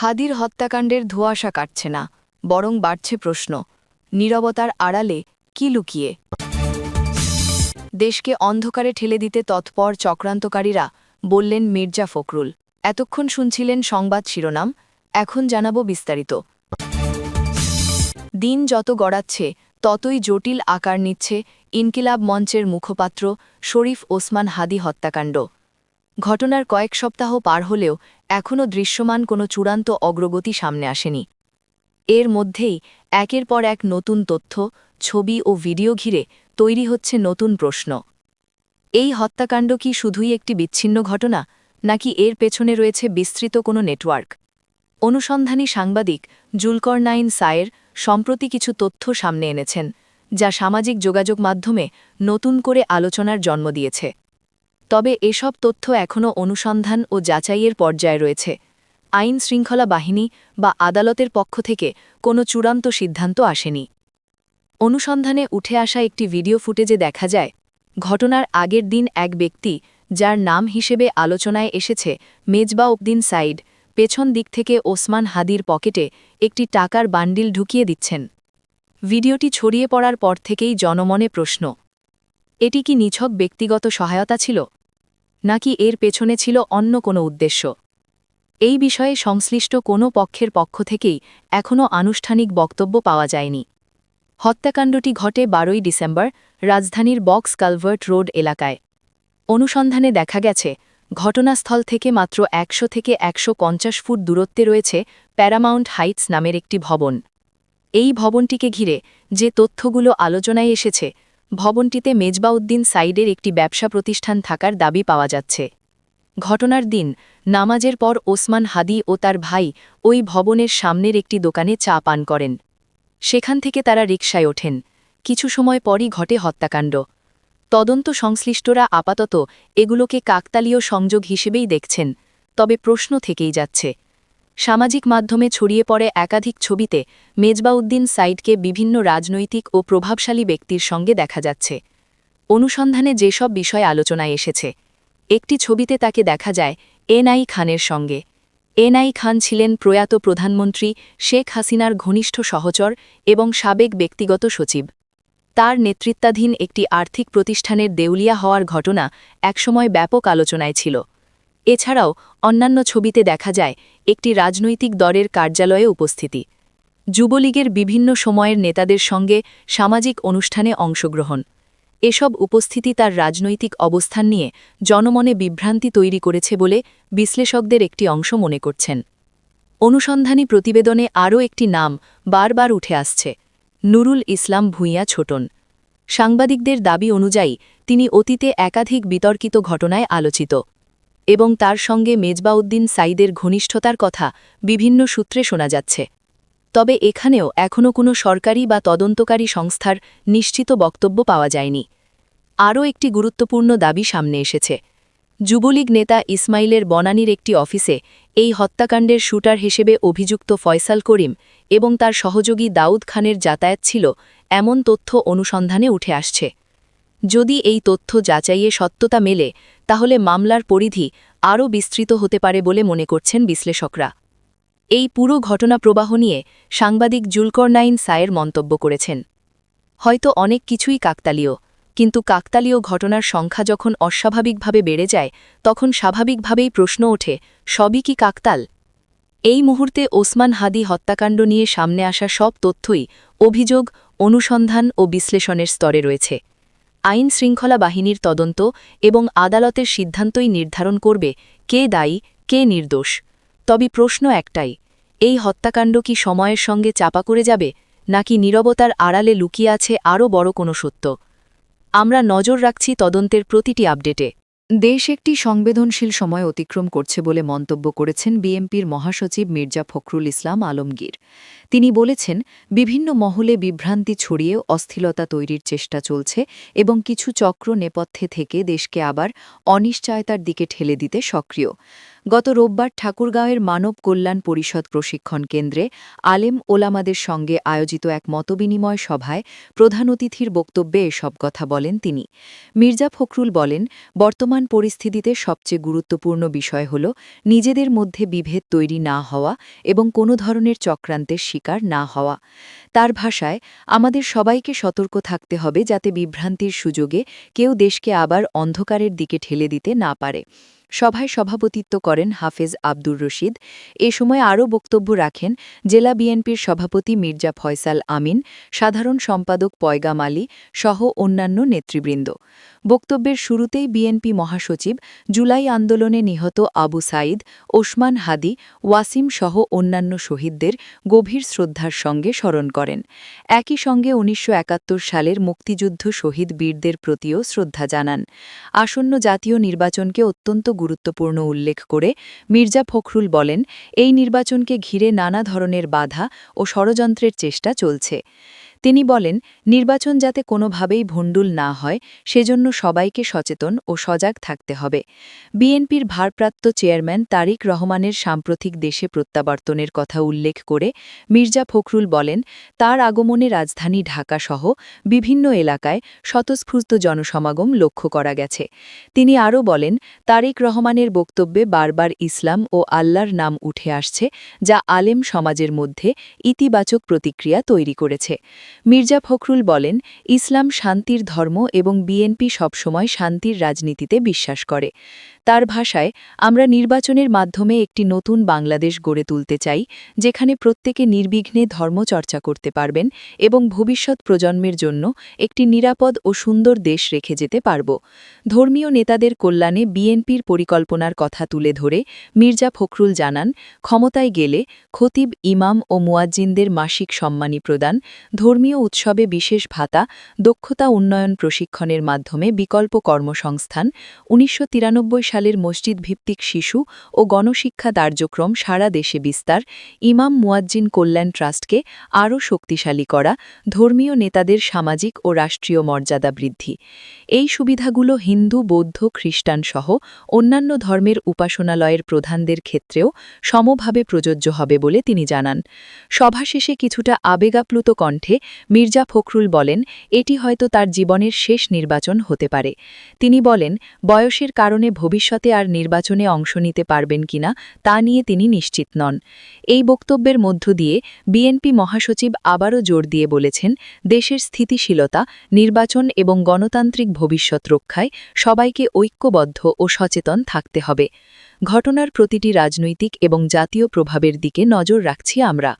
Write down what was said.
হাদির হত্যাকাণ্ডের ধোঁয়াশা কাটছে না, বরং বাড়ছে প্রশ্ন, নীরবতার আড়ালে কি লুকিয়ে? দেশকে অন্ধকারে ঠেলে দিতে তৎপর চক্রান্তকারীরা বললেন মির্জা ফখরুল। এতক্ষণ শুনছিলেন সংবাদ শিরোনাম, এখন জানাব বিস্তারিত। দিন যত গড়াচ্ছে, ততই জটিল আকার নিচ্ছে ইনকিলাব মঞ্চের মুখপাত্র শরীফ ওসমান হাদি হত্যাকাণ্ড। ঘটনার কয়েক সপ্তাহ পার হলেও এখনও দৃশ্যমান কোনো চূড়ান্ত অগ্রগতি সামনে আসেনি। এর মধ্যেই একের পর এক নতুন তথ্য, ছবি ও ভিডিও ঘিরে তৈরি হচ্ছে নতুন প্রশ্ন। এই হত্যাকাণ্ড কি শুধুই একটি বিচ্ছিন্ন ঘটনা, নাকি এর পেছনে রয়েছে বিস্তৃত কোনো নেটওয়ার্ক? অনুসন্ধানী সাংবাদিক জুলকরনাইন সায়ের সম্প্রতি কিছু তথ্য সামনে এনেছেন, যা সামাজিক যোগাযোগ মাধ্যমে নতুন করে আলোচনার জন্ম দিয়েছে। তবে এসব তথ্য এখনও অনুসন্ধান ও যাচাইয়ের পর্যায়ে রয়েছে। আইন শৃঙ্খলা বাহিনী বা আদালতের পক্ষ থেকে কোনো চূড়ান্ত সিদ্ধান্ত আসেনি। অনুসন্ধানে উঠে আসা একটি ভিডিও ফুটেজে দেখা যায়, ঘটনার আগের দিন এক ব্যক্তি, যার নাম হিসেবে আলোচনায় এসেছে মেজবা উদ্দিন সাইড পেছন দিক থেকে ওসমান হাদির পকেটে একটি টাকার বান্ডিল ঢুকিয়ে দিচ্ছেন। ভিডিওটি ছড়িয়ে পড়ার পর থেকেই জনমনে প্রশ্ন, এটি কি নিছক ব্যক্তিগত সহায়তা ছিল? নাকি এর পেছনে ছিল অন্য কোনো উদ্দেশ্য? এই বিষয়ে সংশ্লিষ্ট কোনো পক্ষের পক্ষ থেকেই এখনও আনুষ্ঠানিক বক্তব্য পাওয়া যায়নি। হত্যাকাণ্ডটি ঘটে বারোই ডিসেম্বর রাজধানীর বক্স কালভার্ট রোড এলাকায়। অনুসন্ধানে দেখা গেছে, ঘটনাস্থল থেকে মাত্র একশো থেকে একশো পঞ্চাশ ফুট দূরত্বে রয়েছে প্যারামাউন্ট হাইটস নামের একটি ভবন। এই ভবনটিকে ঘিরে যে তথ্যগুলো আলোচনায় এসেছে ভবনটিতে মেজবাউদ্দিন সাইডের একটি ব্যবসা প্রতিষ্ঠান থাকার দাবি পাওয়া যাচ্ছে। ঘটনার দিন, নামাজের পর ওসমান হাদি ও তার ভাই ওই ভবনের সামনের একটি দোকানে চা পান করেন। সেখান থেকে তারা রিকশায় ওঠেন। কিছু সময় পরই ঘটে হত্যাকাণ্ড। তদন্ত সংশ্লিষ্টরা আপাতত এগুলোকে কাকতালীয় সংযোগ হিসেবেই দেখছেন, তবে প্রশ্ন থেকেই যাচ্ছে। সামাজিক মাধ্যমে ছড়িয়ে পড়ে একাধিক ছবিতে মেজবাউদ্দিন সাইডকে বিভিন্ন রাজনৈতিক ও প্রভাবশালী ব্যক্তির সঙ্গে দেখা যাচ্ছে। অনুসন্ধানে যেসব বিষয় আলোচনায় এসেছে, একটি ছবিতে তাকে দেখা যায় এনআই খানের সঙ্গে। এনআই খান ছিলেন প্রয়াত প্রধানমন্ত্রী শেখ হাসিনার ঘনিষ্ঠ সহচর এবং সাবেক ব্যক্তিগত সচিব। তার নেতৃত্বাধীন একটি আর্থিক প্রতিষ্ঠানের দেউলিয়া হওয়ার ঘটনা একসময় ব্যাপক আলোচনায় ছিল। এছাড়াও অন্যান্য ছবিতে দেখা যায় একটি রাজনৈতিক দলের কার্যালয়ে উপস্থিতি। যুবলীগের বিভিন্ন সময়ের নেতাদের সঙ্গে সামাজিক অনুষ্ঠানে অংশগ্রহণ। এসব উপস্থিতি তার রাজনৈতিক অবস্থান নিয়ে জনমনে বিভ্রান্তি তৈরি করেছে বলে বিশ্লেষকদের একটি অংশ মনে করছেন। অনুসন্ধানী প্রতিবেদনে আরও একটি নাম বারবার উঠে আসছে, নুরুল ইসলাম ভূঁইয়া ছোটন। সাংবাদিকদের দাবি অনুযায়ী তিনি অতীতে একাধিক বিতর্কিত ঘটনায় আলোচিত। এবং তার সঙ্গে মেজবাউদ্দিন সাইদের ঘনিষ্ঠতার কথা বিভিন্ন সূত্রে শোনা যাচ্ছে। তবে এখানেও এখনও কোনো সরকারি বা তদন্তকারী সংস্থার নিশ্চিত বক্তব্য পাওয়া যায়নি। আরও একটি গুরুত্বপূর্ণ দাবি সামনে এসেছে। যুবলীগ নেতা ইসমাইলের বনানীর একটি অফিসে এই হত্যাকাণ্ডের শুটার হিসেবে অভিযুক্ত ফয়সাল করিম এবং তার সহযোগী দাউদ খানের যাতায়াত ছিল এমন তথ্য অনুসন্ধানে উঠে আসছে। যদি এই তথ্য যাচাইয়ে সত্যতা মেলে, তাহলে মামলার পরিধি আরও বিস্তৃত হতে পারে বলে মনে করছেন বিশ্লেষকরা। এই পুরো ঘটনা প্রবাহ নিয়ে সাংবাদিক জুলকরনাইন সায়ের মন্তব্য করেছেন। হয়তো অনেক কিছুই কাকতালীয়, কিন্তু কাকতালীয় ঘটনার সংখ্যা যখন অস্বাভাবিকভাবে বেড়ে যায়, তখন স্বাভাবিকভাবেই প্রশ্ন ওঠে, সবই কি কাকতাল? এই মুহূর্তে ওসমান হাদি হত্যাকাণ্ড নিয়ে সামনে আসা সব তথ্যই অভিযোগ, অনুসন্ধান ও বিশ্লেষণের স্তরে রয়েছে। আইন শৃঙ্খলা বাহিনীর তদন্ত এবং আদালতের সিদ্ধান্তই নির্ধারণ করবে কে দায়ী, কে নির্দোষ। তবে প্রশ্ন একটাই, এই হত্যাকাণ্ড কি সময়ের সঙ্গে চাপা করে যাবে, নাকি নিরবতার আড়ালে লুকিয়ে আছে আরও বড় কোনো সত্য? আমরা নজর রাখছি তদন্তের প্রতিটি আপডেটে। দেশ একটি সংবেদনশীল সময় অতিক্রম করছে বলে মন্তব্য করেছেন বিএমপির মহাসচিব মির্জা ফখরুল ইসলাম আলমগীর। তিনি বলেছেন, বিভিন্ন মহলে বিভ্রান্তি ছড়িয়ে অস্থিলতা তৈরির চেষ্টা চলছে এবং কিছু চক্র নেপথ্যে থেকে দেশকে আবার অনিশ্চয়তার দিকে ঠেলে দিতে সক্রিয়। গত রোববার ঠাকুরগাঁওয়ের মানব কল্যাণ পরিষদ প্রশিক্ষণ কেন্দ্রে আলেম ওলামাদের সঙ্গে আয়োজিত এক মতবিনিময় সভায় প্রধান অতিথির বক্তব্যে এসব কথা বলেন তিনি। মির্জা ফখরুল বলেন, বর্তমান পরিস্থিতিতে সবচেয়ে গুরুত্বপূর্ণ বিষয় হল নিজেদের মধ্যে বিভেদ তৈরি না হওয়া এবং কোনো ধরনের চক্রান্তের শিকার না হওয়া। তার ভাষায়, আমাদের সবাইকে সতর্ক থাকতে হবে যাতে বিভ্রান্তির সুযোগে কেউ দেশকে আবার অন্ধকারের দিকে ঠেলে দিতে না পারে। সভায় সভাপতিত্ব করেন হাফেজ আব্দুর রশিদ। এ সময় আরও বক্তব্য রাখেন জেলা বিএনপির সভাপতি মির্জা ফয়সাল আমিন, সাধারণ সম্পাদক পয়গাম আলী সহ অন্যান্য নেতৃবৃন্দ। বক্তব্যের শুরুতেই বিএনপি মহাসচিব জুলাই আন্দোলনে নিহত আবু সাইদ ওসমান হাদি, ওয়াসিম সহ অন্যান্য শহীদদের গভীর শ্রদ্ধার সঙ্গে স্মরণ করেন। একই সঙ্গে উনিশশো একাত্তর সালের মুক্তিযুদ্ধ শহীদ বীরদের প্রতিও শ্রদ্ধা জানান। আসন্ন জাতীয় নির্বাচনকে অত্যন্ত গুরুত্বপূর্ণ উল্লেখ করে মির্জা ফখরুল বলেন, এই নির্বাচনকে ঘিরে নানা ধরনের বাধা ও ষড়যন্ত্রের চেষ্টা চলছে। তিনি বলেন, নির্বাচন যাতে কোনোভাবেই ভণ্ডুল না হয়, সেজন্য সবাইকে সচেতন ও সজাগ থাকতে হবে। বিএনপির ভারপ্রাপ্ত চেয়ারম্যান তারিক রহমানের সাম্প্রতিক দেশে প্রত্যাবর্তনের কথা উল্লেখ করে মির্জা ফখরুল বলেন, তার আগমনে রাজধানী ঢাকাসহ বিভিন্ন এলাকায় স্বতঃস্ফূর্ত জনসমাগম লক্ষ্য করা গেছে। তিনি আরও বলেন, তারিক রহমানের বক্তব্যে বারবার ইসলাম ও আল্লাহর নাম উঠে আসছে, যা আলেম সমাজের মধ্যে ইতিবাচক প্রতিক্রিয়া তৈরি করেছে। মির্জা ফখরুল বলেন ইসলাম শান্তির ধর্ম এবং বিএনপি সবসময় শান্তির রাজনীতিতে বিশ্বাস করে। তার ভাষায়, আমরা নির্বাচনের মাধ্যমে একটি নতুন বাংলাদেশ গড়ে তুলতে চাই, যেখানে প্রত্যেকে নির্বিঘ্নে ধর্মচর্চা করতে পারবেন এবং ভবিষ্যৎ প্রজন্মের জন্য একটি নিরাপদ ও সুন্দর দেশ রেখে যেতে পারব। ধর্মীয় নেতাদের কল্যাণে বিএনপির পরিকল্পনার কথা তুলে ধরে মির্জা ফখরুল জানান, ক্ষমতায় গেলে খতিব ইমাম ও মুয়াজ্জিনদের মাসিক সম্মানী প্রদান, ধর্মীয় উৎসবে বিশেষ ভাতা, দক্ষতা উন্নয়ন প্রশিক্ষণের মাধ্যমে বিকল্প কর্মসংস্থান, উনিশশো তিরানব্বই সালের মসজিদ ভিত্তিক শিশু ও গণশিক্ষা কার্যক্রম সারা দেশে বিস্তার, ইমাম মুয়াজ্জিন কল্যাণ ট্রাস্টকে আরও শক্তিশালী করা, ধর্মীয় নেতাদের সামাজিক ও রাষ্ট্রীয় মর্যাদা বৃদ্ধি। এই সুবিধাগুলো হিন্দু, বৌদ্ধ, খ্রিস্টান সহ অন্যান্য ধর্মের উপাসনালয়ের প্রধানদের ক্ষেত্রেও সমভাবে প্রযোজ্য হবে বলে তিনি জানান। সভা শেষে কিছুটা আবেগাপ্লুত কণ্ঠে মির্জা ফখরুল বলেন, এটি হয়তো তার জীবনের শেষ নির্বাচন হতে পারে। তিনি বলেন, বয়সের কারণে ভবিষ্যতে আর নির্বাচনে অংশ নিতে পারবেন কিনা তা নিয়ে তিনি নিশ্চিত নন। এই বক্তব্যের মধ্য দিয়ে বিএনপি মহাসচিব আবারও জোর দিয়ে বলেছেন, দেশের স্থিতিশীলতা, নির্বাচন এবং গণতান্ত্রিক ভবিষ্যৎ রক্ষায় সবাইকে ঐক্যবদ্ধ ও সচেতন থাকতে হবে। ঘটনার প্রতিটি রাজনৈতিক এবং জাতীয় প্রভাবের দিকে নজর রাখছি আমরা।